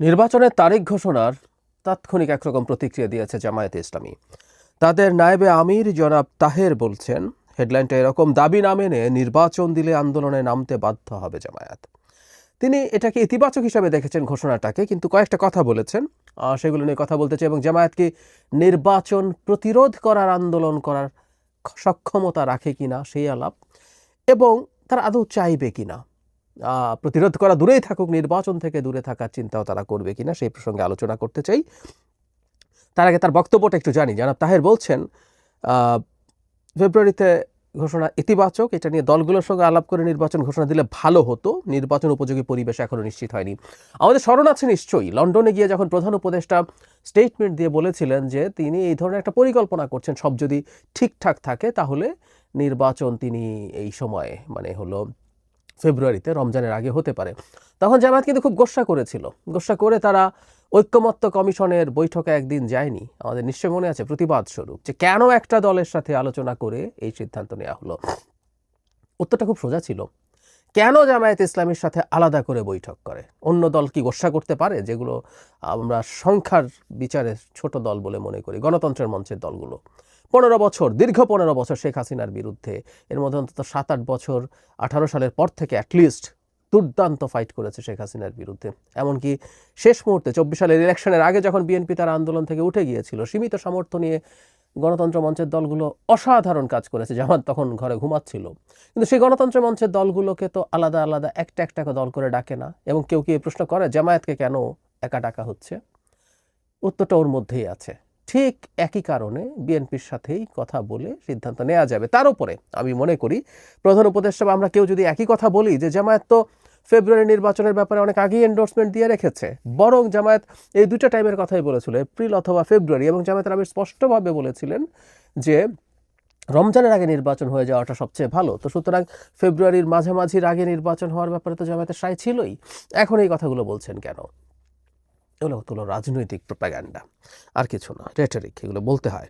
নির্বাচনের তারিখ ঘোষণার তাৎক্ষণিক একরকম প্রতিক্রিয়া দিয়েছে জামায়াতে ইসলামী। তাদের নায়েবে আমির জনাব তাহের বলছেন, হেডলাইনটা এরকম দাবি না মেনে নির্বাচন দিলে আন্দোলনে নামতে বাধ্য হবে জামায়াত। তিনি এটাকে ইতিবাচক হিসাবে দেখেছেন ঘোষণাটাকে, কিন্তু কয়েকটা কথা বলেছেন। সেগুলো নিয়ে কথা বলতে চাই এবং জামায়াতকে নির্বাচন প্রতিরোধ করার, আন্দোলন করার সক্ষমতা রাখে কিনা সেই আলাপ এবং তারা আদৌ চাইবে কিনা। প্রতিরোধ করা দূরেই থাকুক, নির্বাচন থেকে দূরে থাকার চিন্তাও তারা করবে কিনা সেই প্রসঙ্গে আলোচনা করতে চাই। তার আগে তার বক্তব্যটা একটু জানি। জানাব তাহের বলছেন ফেব্রুয়ারিতে ঘোষণা ইতিবাচক, এটা নিয়ে দলগুলোর সঙ্গে আলাপ করে নির্বাচন ঘোষণা দিলে ভালো হতো। নির্বাচন উপযোগী পরিবেশ এখনও নিশ্চিত হয়নি। আমাদের স্মরণ আছে নিশ্চয়ই, লন্ডনে গিয়ে যখন প্রধান উপদেষ্টা স্টেটমেন্ট দিয়ে বলেছিলেন যে তিনি এই ধরনের একটা পরিকল্পনা করছেন, সব যদি ঠিকঠাক থাকে তাহলে নির্বাচন তিনি এই সময়ে মানে হলো ফেব্রুয়ারিতে, রমজানের আগে হতে পারে। তখন জামায়াত কিন্তু খুব গোসা করেছিল। গোসা করে তারা ঐক্যমত্য কমিশনের বৈঠকে একদিন যায়নি। আমাদের নিশ্চয় মনে আছে, প্রতিবাদ স্বরূপ যে কেন একটা দলের সাথে আলোচনা করে এই সিদ্ধান্ত নেওয়া হলো। উত্তরটা খুব সোজা ছিল। কেন জামায়াত ইসলামের সাথে আলাদা করে বৈঠক করে? অন্য দল কি গোসা করতে পারে? যেগুলো আমরা সংখ্যার বিচারে ছোট দল বলে মনে করি, গণতন্ত্রের মঞ্চের দলগুলো। পনেরো বছর, দীর্ঘ পনেরো বছর শেখ হাসিনার বিরুদ্ধে। এর মধ্যে অন্তত সাত আট বছর, আঠারো সালের পর থেকে অ্যাটলিস্ট দুর্দান্ত ফাইট করেছে শেখ হাসিনার বিরুদ্ধে। এমনকি শেষ মুহূর্তে চব্বিশ সালের ইলেকশনের আগে যখন বিএনপি তার আন্দোলন থেকে উঠে গিয়েছিল, সীমিত সামর্থ্য নিয়ে গণতন্ত্র মঞ্চের দলগুলো অসাধারণ কাজ করেছে। জামাত তখন ঘরে ঘুমাচ্ছিল। কিন্তু সেই গণতন্ত্র মঞ্চের দলগুলোকে তো আলাদা আলাদা একটা একটা দল করে ডাকে না। এবং কেউ কি এই প্রশ্ন করে, জামায়াতকে কেন একা ডাকা হচ্ছে? উত্তরটা ওর মধ্যেই আছে। ঠিক একই কারণে বিএনপির সাথেই কথা বলে সিদ্ধান্ত নেওয়া যাবে। তার উপরে আমি মনে করি, প্রধান উপদেষ্টা আমরা কেউ যদি একই কথা বলি যে জামায়াত তো ফেব্রুয়ারি নির্বাচনের ব্যাপারে অনেক আগেই এন্ডোর্সমেন্ট দিয়ে রেখেছে, বরং জামায়াত এই দুটো টাইমের কথাই বলেছিল, এপ্রিল অথবা ফেব্রুয়ারি এবং জামায়াতের আমির স্পষ্টভাবে বলেছিলেন যে রমজানের আগে নির্বাচন হয়ে যাওয়াটা সবচেয়ে ভালো। তো সুতরাং ফেব্রুয়ারির মাঝামাঝির আগে নির্বাচন হওয়ার ব্যাপারে তো জামায়াতের সাই ছিলই। এখন এই কথাগুলো বলছেন কেন? এগুলো হলো রাজনৈতিক প্রোপাগান্ডা আর কিছু না রেটারিক এগুলো বলতে হয়।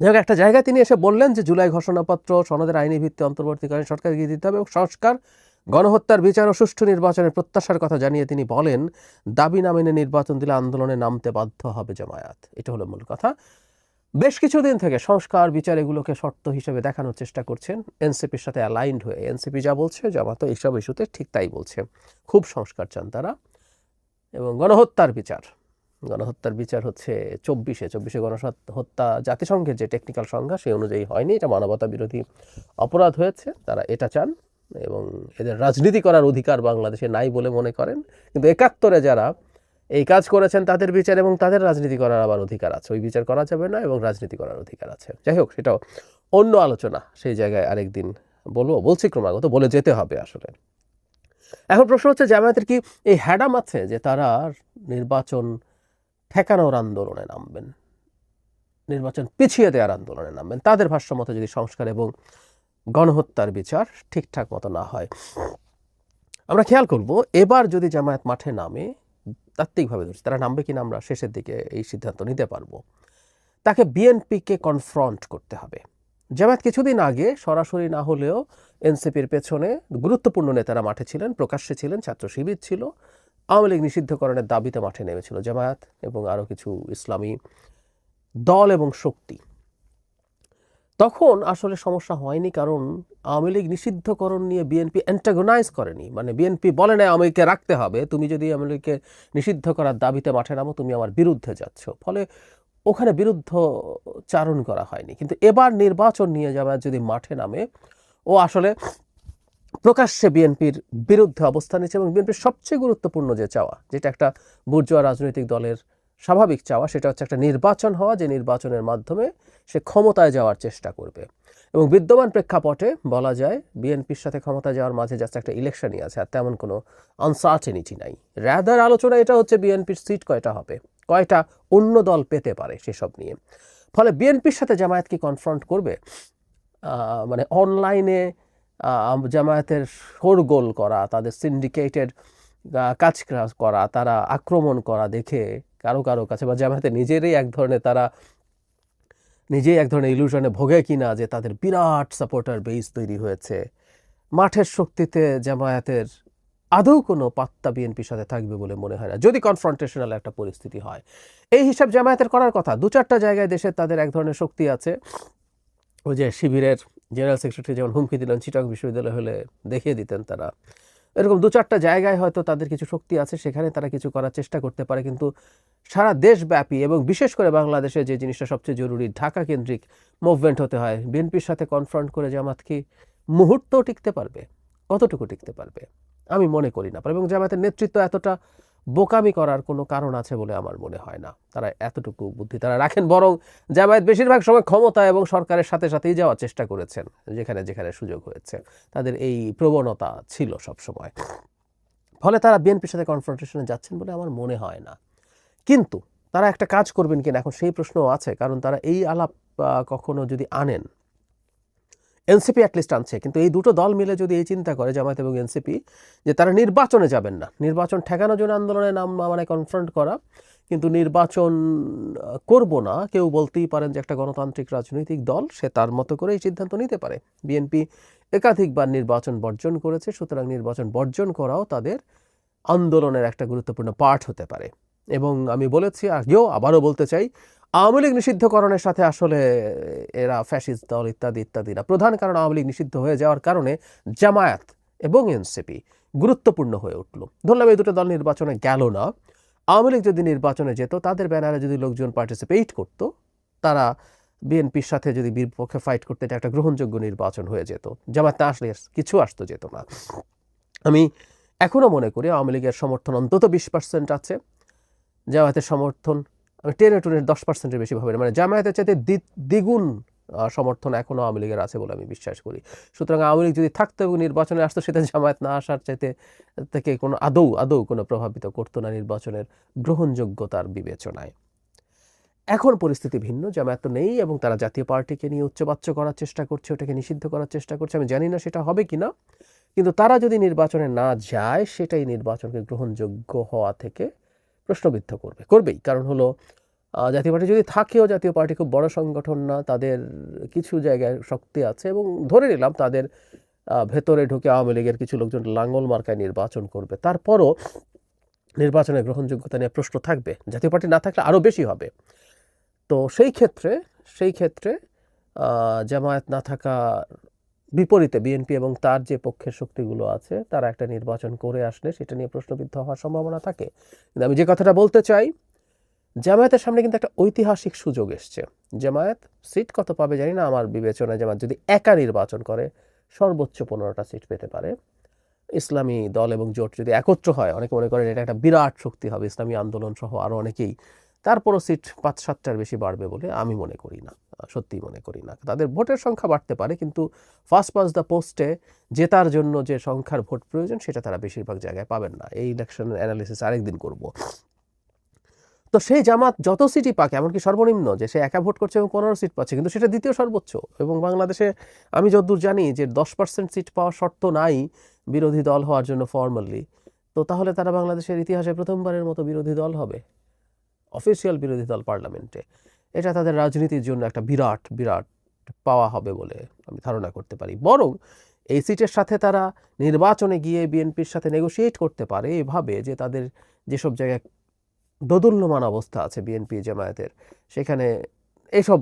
যাই হোক, একটা জায়গায় তিনি এসে বললেন যে জুলাই ঘোষণাপত্র সনদের আইনি ভিত্তি অন্তর্বর্তীকালীন সরকার এগিয়ে দিতে হবে এবং সংস্কার গণহত্যার বিচার ও সুষ্ঠু নির্বাচনের প্রত্যাশার কথা জানিয়ে তিনি বলেন দাবি না মেনে নির্বাচন দিলে আন্দোলনে নামতে বাধ্য হবে জামায়াত। এটা হলো মূল কথা। বেশ কিছুদিন থেকে সংস্কার বিচার এগুলোকে শর্ত হিসেবে দেখানোর চেষ্টা করছেন। এনসিপির সাথে অ্যালাইন্ড হয়ে এনসিপি যা বলছে জামাত এইসব ইস্যুতে ঠিক তাই বলছে। খুব সংস্কার চান তারা। এবং গণহত্যার বিচার। গণহত্যার বিচার হচ্ছে চব্বিশে। চব্বিশে গণহত্যা জাতিসংঘের যে টেকনিক্যাল সংজ্ঞা সেই অনুযায়ী হয়নি। এটা মানবতা বিরোধী অপরাধ হয়েছে। তারা এটা চান এবং এদের রাজনীতি করার অধিকার বাংলাদেশে নাই বলে মনে করেন। কিন্তু একাত্তরে যারা এই কাজ করেছেন, তাদের বিচার এবং তাদের রাজনীতি করার আবার অধিকার আছে। ওই বিচার করা যাবে না এবং রাজনীতি করার অধিকার আছে। যাই হোক, সেটাও অন্য আলোচনা। সেই জায়গায় আরেকদিন বলব। বলছি ক্রমাগত, বলে যেতে হবে আসলে। এখন প্রশ্ন হচ্ছে, জামায়াতের কি এই হ্যাডাম আছে যে তারা নির্বাচন ঠেকানোর আন্দোলনে নামবেন? নির্বাচন পিছিয়ে দেওয়ার আন্দোলনে নামবেন। তাদের ভাষ্য মতো যদি সংস্কার এবং গণহত্যার বিচার ঠিকঠাক মতো না হয়। আমরা খেয়াল করব, এবার যদি জামায়াত মাঠে নামে, তাত্ত্বিকভাবে ধরছি, তারা নামবে কিনা আমরা শেষের দিকে এই সিদ্ধান্ত নিতে পারব। তাকে বিএনপিকে কনফ্রন্ট করতে হবে। জামায়াত কিছুদিন আগে সরাসরি না হলেও এনসিপির পেছনে গুরুত্বপূর্ণ নেতারা মাঠে ছিলেন, প্রকাশ্যে ছিলেন, ছাত্র শিবির ছিল, আওয়ামী লীগ নিষিদ্ধকরণের দাবিতে মাঠে নেমেছিল জামায়াত এবং আরও কিছু ইসলামী দল এবং শক্তি। তখন আসলে সমস্যা হয়নি কারণ আওয়ামী লীগ নিষিদ্ধকরণ নিয়ে বিএনপি অ্যান্টাগোনাইজ করেনি। মানে বিএনপি বলে না আওয়ামী রাখতে হবে, তুমি যদি আওয়ামী লীগকে নিষিদ্ধ করার দাবিতে মাঠে নামো, তুমি আমার বিরুদ্ধে যাচ্ছ। ফলে ওখানে বিরুদ্ধ চারণ করা হয়নি। কিন্তু এবার নির্বাচন নিয়ে যাওয়া যদি মাঠে নামে, ও আসলে প্রকাশ্যে বিএনপির বিরুদ্ধে অবস্থান নিচ্ছে এবং বিএনপির সবচেয়ে গুরুত্বপূর্ণ যে চাওয়া, যেটা একটা বুর্জোয়া রাজনৈতিক দলের স্বাভাবিক চাওয়া, সেটা হচ্ছে একটা নির্বাচন হওয়া, যে নির্বাচনের মাধ্যমে সে ক্ষমতায় যাওয়ার চেষ্টা করবে। এবং বিদ্যমান প্রেক্ষাপটে বলা যায় বিএনপির সাথে ক্ষমতা যাওয়ার মাঝে জাস্ট একটা ইলেকশনই আছে আর তেমন কোনো আনসার্টেনিটি নাই। র্যাদার আলোচনা এটা হচ্ছে বিএনপির সিট কয়টা হবে, কয়টা অন্য দল পেতে পারে সেসব নিয়ে। ফলে বিএনপির সাথে জামায়াত কি কনফ্রন্ট করবে? মানে অনলাইনে জামায়াতের শোরগোল করা, তাদের সিন্ডিকেটেড কাজ করা, তারা আক্রমণ করা দেখে কারও কারও কাছে বা জামায়াতে নিজেরই এক ধরনের তারা নিজেই এক ধরনের ইলুশনে ভোগে কিনা যে তাদের বিরাট সাপোর্টার বেস তৈরি হয়েছে। মাঠের শক্তিতে জামায়াতের আদৌ কোনো পাত্তা বিএনপির সাথে থাকবে বলে মনে হয় না, যদি কনফ্রন্টেশনাল একটা পরিস্থিতি হয়। এই হিসাব জামায়াতের করার কথা, দু চারটা জায়গায় দেশে তাদের এক ধরনের শক্তি আছে। ওই যে শিবিরের জেনারেল সেক্রেটারি যেমন হুমকি দিলেন চিটাং বিশ্ববিদ্যালয় হলে দেখিয়ে দিতেন তারা। এরকম দু চারটা জায়গায় হয়তো তাদের কিছু শক্তি আছে, সেখানে তারা কিছু করার চেষ্টা করতে পারে। কিন্তু সারা দেশব্যাপী এবং বিশেষ করে বাংলাদেশে যে জিনিসটা সবচেয়ে জরুরি ঢাকা কেন্দ্রিক মুভমেন্ট হতে হয়। বিএনপির সাথে কনফ্রন্ট করে জামাত কি মুহূর্ত টিকতে পারবে? কতটুকু টিকতে পারবে? আমি মনে করি না। এবং জামাতের নেতৃত্ব এতটা বোকামি করার কোনো কারণ আছে বলে আমার মনে হয় না। তারা এতটুকু বুদ্ধি তারা রাখেন, বরং জামায়াত বেশিরভাগ সময় ক্ষমতা এবং সরকারের সাথে সাথেই যাওয়ার চেষ্টা করেছেন, যেখানে যেখানে সুযোগ হয়েছে। তাদের এই প্রবণতা ছিল সব সময় ফলে তারা বিএনপির সাথে কনফ্রন্টেশনে যাচ্ছেন বলে আমার মনে হয় না। কিন্তু তারা একটা কাজ করবেন কিনা এখন সেই প্রশ্নও আছে, কারণ তারা এই আলাপ কখনো যদি আনেন এনসিপি অ্যাটলিস্ট আনছে। কিন্তু এই দুটো দল মিলে যদি এই চিন্তা করে, জামায়াত এবং এনসিপি, যে তারা নির্বাচনে যাবেন না। নির্বাচন ঠেকানোর জন্য আন্দোলনের নাম মানে কনফ্রন্ট করা, কিন্তু নির্বাচন করব না, কেউ বলতেই পারেন যে একটা গণতান্ত্রিক রাজনৈতিক দল, সে তার মতো করে এই সিদ্ধান্ত নিতে পারে। বিএনপি একাধিকবার নির্বাচন বর্জন করেছে, সুতরাং নির্বাচন বর্জন করাও তাদের আন্দোলনের একটা গুরুত্বপূর্ণ পার্ট হতে পারে। এবং আমি বলেছি, আগেও আবারও বলতে চাই আওয়ামী লীগ নিষিদ্ধকরণের সাথে আসলে এরা ফ্যাসিস্ট দল ইত্যাদি, ইত্যাদিরা। প্রধান কারণ আওয়ামী লীগ নিষিদ্ধ হয়ে যাওয়ার কারণে জামায়াত এবং এনসিপি গুরুত্বপূর্ণ হয়ে উঠল। ধরলাম এই দুটো দল নির্বাচনে গেল না। আওয়ামী লীগ যদি নির্বাচনে যেত, তাদের ব্যানারে যদি লোকজন পার্টিসিপেট করত, তারা বিএনপির সাথে যদি বিপক্ষে ফাইট করতে একটা গ্রহণযোগ্য নির্বাচন হয়ে যেত। জামায়াত না আসলে কিছু আসতো যেত না। আমি এখনও মনে করি আওয়ামী লীগের সমর্থন অন্তত বিশ পার্সেন্ট আছে। জামায়াতের সমর্থন টেনে টুনের দশ পার্সেন্টের বেশি ভাবে না। মানে জামায়াতের চাইতে দ্বি- দ্বিগুণ সমর্থন এখনও আওয়ামী লীগের আছে বলে আমি বিশ্বাস করি সুতরাং আওয়ামী লীগ যদি থাকতো এবং নির্বাচনে আসতো, সেটা জামায়াত না আসার চাইতে থেকে কোনো আদৌ আদৌ কোনো প্রভাবিত করতো না নির্বাচনের গ্রহণযোগ্যতার বিবেচনায় এখন পরিস্থিতি ভিন্ন, জামায়াত তো নেই এবং তারা জাতীয় পার্টিকে নিয়ে উচ্চবাচ্য করার চেষ্টা করছে, ওটাকে নিষিদ্ধ করার চেষ্টা করছে, আমি জানি না সেটা হবে কিনা কিন্তু তারা যদি নির্বাচনে না যায়, সেটাই নির্বাচনকে গ্রহণযোগ্য হওয়া থেকে প্রশ্নবিদ্ধ করবে, করবেই। কারণ হলো জাতীয় পার্টি যদি থাকেও, জাতীয় পার্টি খুব বড় সংগঠন না, তাদের কিছু জায়গায় শক্তি আছে এবং ধরে নিলাম তাদের ভেতরে ঢুকে আওয়ামী লীগের কিছু লোকজন লাঙ্গল মার্কায় নির্বাচন করবে। তারপরও নির্বাচনের গ্রহণযোগ্যতা নিয়ে প্রশ্ন থাকবে। জাতীয় পার্টি না থাকলে আরও বেশি হবে। তো সেই ক্ষেত্রে সেই ক্ষেত্রে জামায়াত না থাকা বিপরীতে বিএনপি এবং তার যে পক্ষের শক্তিগুলো আছে, তারা একটা নির্বাচন করে আসলে সেটা নিয়ে প্রশ্নবিদ্ধ হওয়ার সম্ভাবনা থাকে। কিন্তু আমি যে কথাটা বলতে চাই, জামায়াতের সামনে কিন্তু একটা ঐতিহাসিক সুযোগ এসছে। জামায়াত সিট কত পাবে জানি না, আমার বিবেচনায় জামায়াত যদি একা নির্বাচন করে, সর্বোচ্চ পনেরোটা সিট পেতে পারে। ইসলামী দল এবং জোট যদি একত্র হয়, অনেকে মনে করেন এটা একটা বিরাট শক্তি হবে, ইসলামী আন্দোলন সহ আরও অনেকেই, তারপরও সিট পাঁচ সাতটার বেশি বাড়বে বলে আমি মনে করি না। সত্যিই মনে করি না। তাদের ভোটের সংখ্যা বাড়তে পারে, কিন্তু ফার্স্ট পাস দ্য পোস্টে জেতার জন্য যে সংখ্যার ভোট প্রয়োজন, সেটা তারা বেশিরভাগ জায়গায় পাবেন না। এই ইলেকশন অ্যানালিসিস আরেকদিন করব। তো সেই জামাত যত সিটই পাক, এমনকি সর্বনিম্ন, যে সে একা ভোট করছে এবং পনেরো সিট পাচ্ছে, কিন্তু সেটা দ্বিতীয় সর্বোচ্চ। এবং বাংলাদেশে আমি যতদূর জানি যে দশ পার্সেন্ট সিট পাওয়ার শর্ত নাই বিরোধী দল হওয়ার জন্য ফর্মালি তো তাহলে তারা বাংলাদেশের ইতিহাসে প্রথমবারের মতো বিরোধী দল হবে? অফিসিয়াল বিরোধী দল পার্লামেন্টে। এটা তাদের রাজনীতির জন্য একটা বিরাট বিরাট পাওয়া হবে বলে আমি ধারণা করতে পারি। বরং এই সিটের সাথে তারা নির্বাচনে গিয়ে বিএনপির সাথে নেগোশিয়েট করতে পারে এভাবে যে তাদের যেসব জায়গায় দোদুল্যমান অবস্থা আছে বিএনপি জামায়াতের, সেখানে এইসব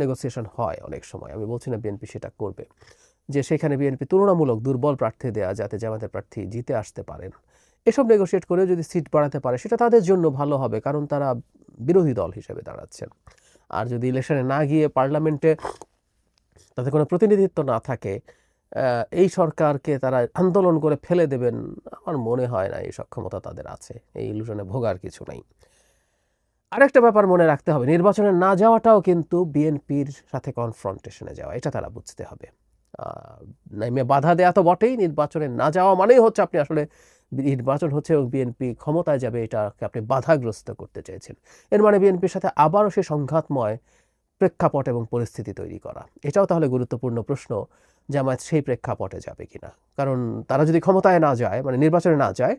নেগোসিয়েশন হয় অনেক সময়। আমি বলছি না বিএনপি সেটা করবে। যে সেখানে বিএনপি তুলনামূলক দুর্বল প্রার্থী দেয়া যাতে জামাতের প্রার্থী জিতে আসতে পারেন। এসব নেগোশিয়েট করে যদি সিট বাড়াতে পারে, সেটা তাদের জন্য ভালো হবে কারণ তারা বিরোধী দল হিসেবে দাঁড়াচ্ছেন। আর যদি ইলেকশনে না গিয়ে পার্লামেন্টে তাদের কোনো প্রতিনিধিত্ব না থাকে এই সরকারকে তারা আন্দোলন করে ফেলে দেবেন আমার মনে হয় না এই সক্ষমতা তাদের আছে। এই ইলুশনে ভোগার কিছু নাই। আরেকটা ব্যাপার মনে রাখতে হবে, নির্বাচনে না যাওয়াটাও কিন্তু বিএনপির সাথে কনফ্রন্টেশনে যাওয়া, এটা তারা বুঝতে হবে। নাইমে বাধা দেয়া তো বটেই, নির্বাচনে না যাওয়া মানেই হচ্ছে আপনি আসলে নির্বাচন হচ্ছে এবং বিএনপি ক্ষমতায় যাবে এটাকে আপনি বাধাগ্রস্ত করতে চাইছেন এর মানে বিএনপির সাথে আবারও সে সংঘাতময় প্রেক্ষাপট এবং পরিস্থিতি তৈরি করা। এটাও তাহলে গুরুত্বপূর্ণ প্রশ্ন, জামায়াত সেই প্রেক্ষাপটে যাবে কিনা? কারণ তারা যদি ক্ষমতায় না যায় মানে নির্বাচনে না যায়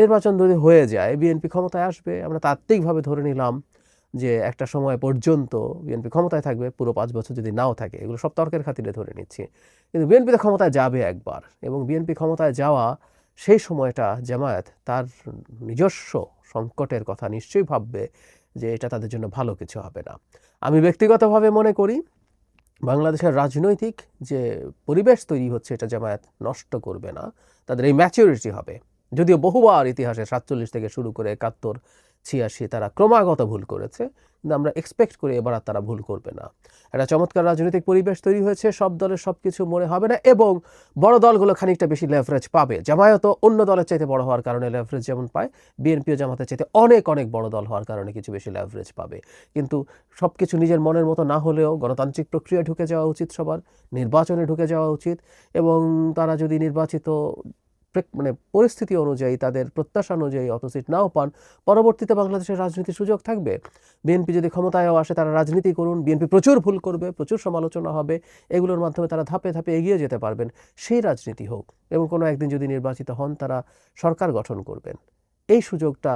নির্বাচন যদি হয়ে যায়, বিএনপি ক্ষমতায় আসবে। আমরা তাত্ত্বিকভাবে ধরে নিলাম যে একটা সময় পর্যন্ত বিএনপি ক্ষমতায় থাকবে, পুরো পাঁচ বছর যদি নাও থাকে, এগুলো সব তর্কের খাতিরে ধরে নিচ্ছি। কিন্তু বিএনপি তো ক্ষমতায় যাবে একবার এবং বিএনপি ক্ষমতায় যাওয়া সেই সময়টা জামায়াত তার নিজস্ব সংকটের কথা নিশ্চয়ই ভাববে যে এটা তাদের জন্য ভালো কিছু হবে না। আমি ব্যক্তিগতভাবে মনে করি, বাংলাদেশের রাজনৈতিক যে পরিবেশ তৈরি হচ্ছে এটা জামায়াত নষ্ট করবে না। তাদের এই ম্যাচিউরিটি হবে। যদিও বহুবার ইতিহাসে সাতচল্লিশ থেকে শুরু করে একাত্তর ছিয়াশি তারা ক্রমাগত ভুল করেছে, কিন্তু আমরা এক্সপেক্ট করি এবার আর তারা ভুল করবে না। একটা চমৎকার রাজনৈতিক পরিবেশ তৈরি হয়েছে, সব দলের সব কিছু মনে হবে না এবং বড় দলগুলো খানিকটা বেশি লেভারেজ পাবে। জামায়াতও অন্য দলের চাইতে বড় হওয়ার কারণে লেভারেজ যেমন পায় বিএনপিও জামাতের চাইতে অনেক অনেক বড় দল হওয়ার কারণে কিছু বেশি লেভারেজ পাবে। কিন্তু সব কিছু নিজের মনের মতো না হলেও গণতান্ত্রিক প্রক্রিয়া ঢুকে যাওয়া উচিত সবার, নির্বাচনে ঢুকে যাওয়া উচিত এবং তারা যদি নির্বাচিত মানে পরিস্থিতি অনুযায়ী, তাদের প্রত্যাশা অনুযায়ী অত সিট নাও পান, পরবর্তীতে বাংলাদেশের রাজনীতির সুযোগ থাকবে। বিএনপি যদি ক্ষমতায়ও আসে, তারা রাজনীতি করুন বিএনপি প্রচুর ভুল করবে, প্রচুর সমালোচনা হবে, এগুলোর মাধ্যমে তারা ধাপে ধাপে এগিয়ে যেতে পারবেন, সেই রাজনীতি হোক এবং কোনো একদিন যদি নির্বাচিত হন, তারা সরকার গঠন করবেন। এই সুযোগটা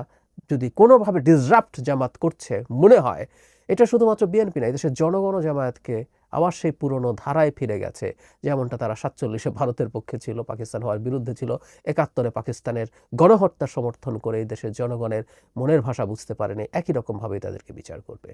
যদি কোনোভাবে ডিসরাপ্ট জামাত করছে মনে হয়, এটা শুধুমাত্র বিএনপি না দেশের জনগণ জামায়াতকে আবার সেই পুরনো ধারায় ফিরে গেছে। যেমনটা তারা সাতচল্লিশে ভারতের পক্ষে ছিল, পাকিস্তান হওয়ার বিরুদ্ধে ছিল, একাত্তরে পাকিস্তানের গণহত্যা সমর্থন করে এই দেশের জনগণের মনের ভাষা বুঝতে পারেনি, একই রকমভাবেই তাদেরকে বিচার করবে।